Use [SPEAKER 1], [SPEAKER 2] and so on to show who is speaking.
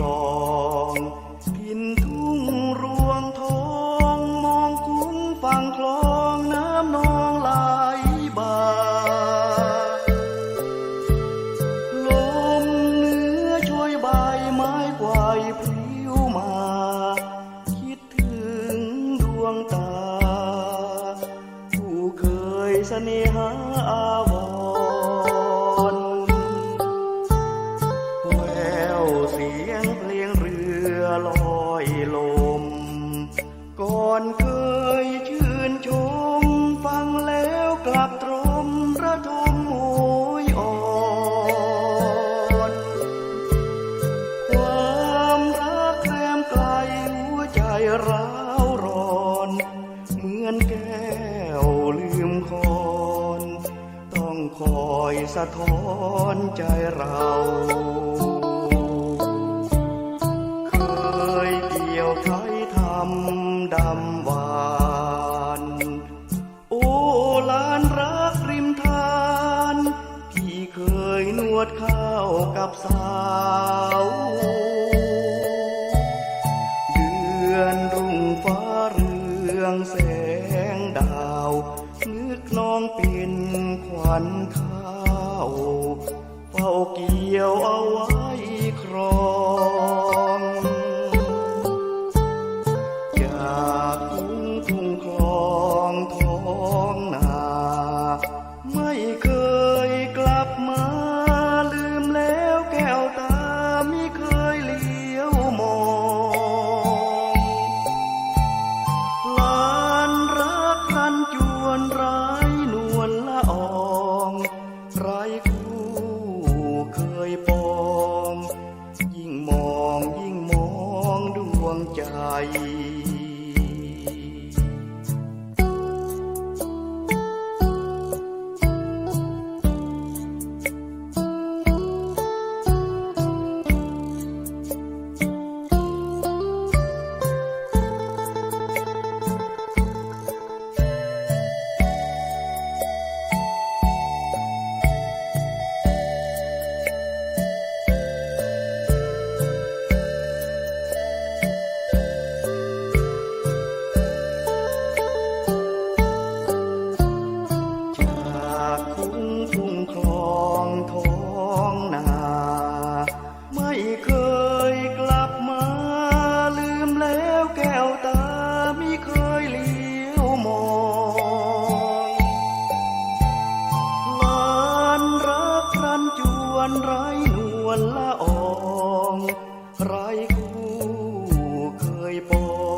[SPEAKER 1] ลองกินทุ่งรวงทองมองคุ้งฝั่งคลองน้ำนองไหลบ่าลมเหนือช่วยใบไม้กวายพลิ้วมา คิดถึงดวงตา ผู้เคยเสน่หาอาวร ยงเรือลอยลม ก่อนเคยชื่นชม ฟังแล้วกลับตรมระทมโหยอ่อนความรักแคลมไกลหัวใจร้าวร้อน เหมือนแก้วลืมคอนต้องคอยสะท้อนใจเรา สาวเดือนรุ่งฟ้าเรืองแสงดาวนึกน้องเป็นขวัญข้าวเฝ้าเกี่ยวเอาไว้ครอง วง เ